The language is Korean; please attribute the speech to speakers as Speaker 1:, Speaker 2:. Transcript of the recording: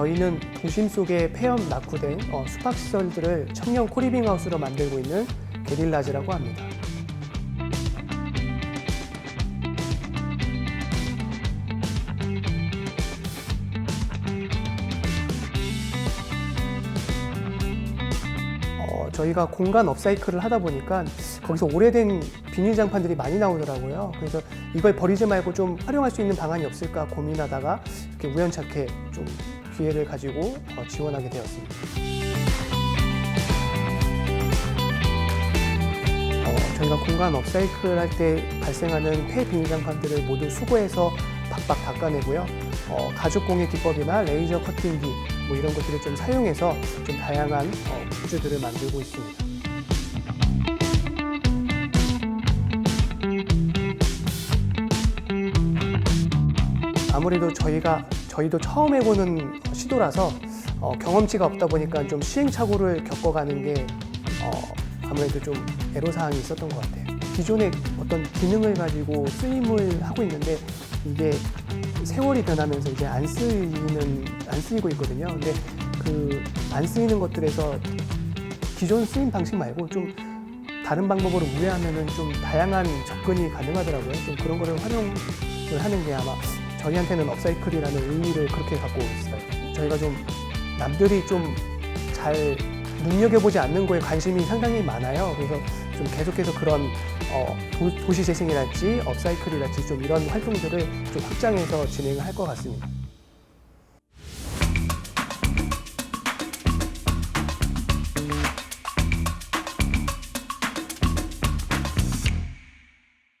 Speaker 1: 저희는 도심 속에 폐업 낙후된 어, 숙박시설들을 청년 코리빙하우스로 만들고 있는 게릴라즈라고 합니다. 어, 저희가 공간 업사이클을 하다 보니까 거기서 오래된 비닐 장판들이 많이 나오더라고요. 그래서 이걸 버리지 말고 좀 활용할 수 있는 방안이 없을까 고민하다가 이렇게 우연찮게 좀 기회를 가지고 어, 지원하게 되었습니다. 어, 저희가 공간 업사이클 할 때 발생하는 폐 비닐장판들을 모두 수거해서 박박 닦아내고요. 어, 가죽 공예 기법이나 레이저 커팅기 뭐 이런 것들을 좀 사용해서 좀 다양한 어, 굿즈들을 만들고 있습니다. 아무래도 저희가 저희도 처음 해보는 시도라서 어, 경험치가 없다 보니까 좀 시행착오를 겪어가는 게 어, 아무래도 좀 애로사항이 있었던 것 같아요. 기존의 어떤 기능을 가지고 쓰임을 하고 있는데 이게 세월이 변하면서 이제 안 쓰이는 안 쓰이고 있거든요. 근데 그 안 쓰이는 것들에서 기존 쓰임 방식 말고 좀 다른 방법으로 우회하면은 좀 다양한 접근이 가능하더라고요. 좀 그런 거를 활용을 하는 게 아마 저희한테는 업사이클이라는 의미를 그렇게 갖고 있어요. 저희가 좀 남들이 좀 잘 눈여겨보지 않는 거에 관심이 상당히 많아요. 그래서 좀 계속해서 그런 어, 도, 도시 재생이랄지 업사이클이랄지 좀 이런 활동들을 좀 확장해서 진행을 할 것 같습니다.